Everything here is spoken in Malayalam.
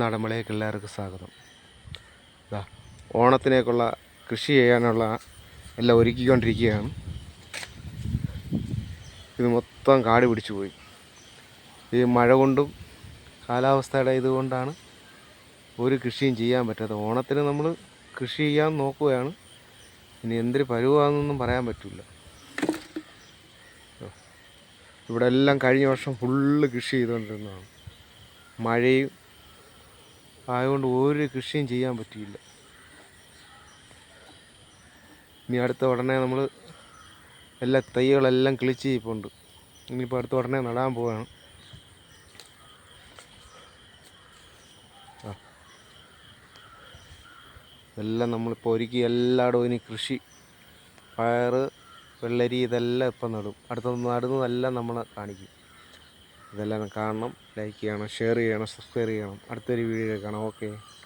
നടമ്പളേക്ക് എല്ലാവർക്കും സ്വാഗതം. ഇതാ ഓണത്തിനേക്കുള്ള കൃഷി ചെയ്യാനുള്ള എല്ലാം ഒരുക്കിക്കൊണ്ടിരിക്കുകയാണ്. ഇത് മൊത്തം കാട് പിടിച്ചു പോയി. ഈ മഴ കൊണ്ടും കാലാവസ്ഥയുടെ ഇതുകൊണ്ടാണ് ഒരു കൃഷിയും ചെയ്യാൻ പറ്റാത്തത്. ഓണത്തിന് നമ്മൾ കൃഷി ചെയ്യാൻ നോക്കുകയാണ്. ഇനി എന്തൊരു പരുവാന്നൊന്നും പറയാൻ പറ്റില്ല ഇവിടെ എല്ലാം കഴിഞ്ഞ വർഷം ഫുള്ള് കൃഷി ചെയ്തുകൊണ്ടിരുന്നതാണ്. മഴയും ആയതുകൊണ്ട് ഒരു കൃഷിയും ചെയ്യാൻ പറ്റിയില്ല. ഇനി അടുത്ത ഉടനെ നമ്മൾ എല്ലാ തൈകളെല്ലാം കിളിച്ച് ഇപ്പോണ്ട്. ഇനിയിപ്പോൾ അടുത്ത ഉടനെ നടാൻ പോവുകയാണ് എല്ലാം നമ്മളിപ്പോൾ ഒരുക്കി എല്ലായിടവും ഇനി കൃഷി പയർ വെള്ളരി ഇതെല്ലാം ഇപ്പം നടും. അടുത്ത നടുന്നതെല്ലാം നമ്മളെ കാണിക്കും. ഇതെല്ലാം കാണണം. ലൈക്ക് ചെയ്യണം ഷെയർ ചെയ്യണം സബ്സ്ക്രൈബ് ചെയ്യണം. അടുത്തൊരു വീഡിയോ കാണാം. ഓക്കെ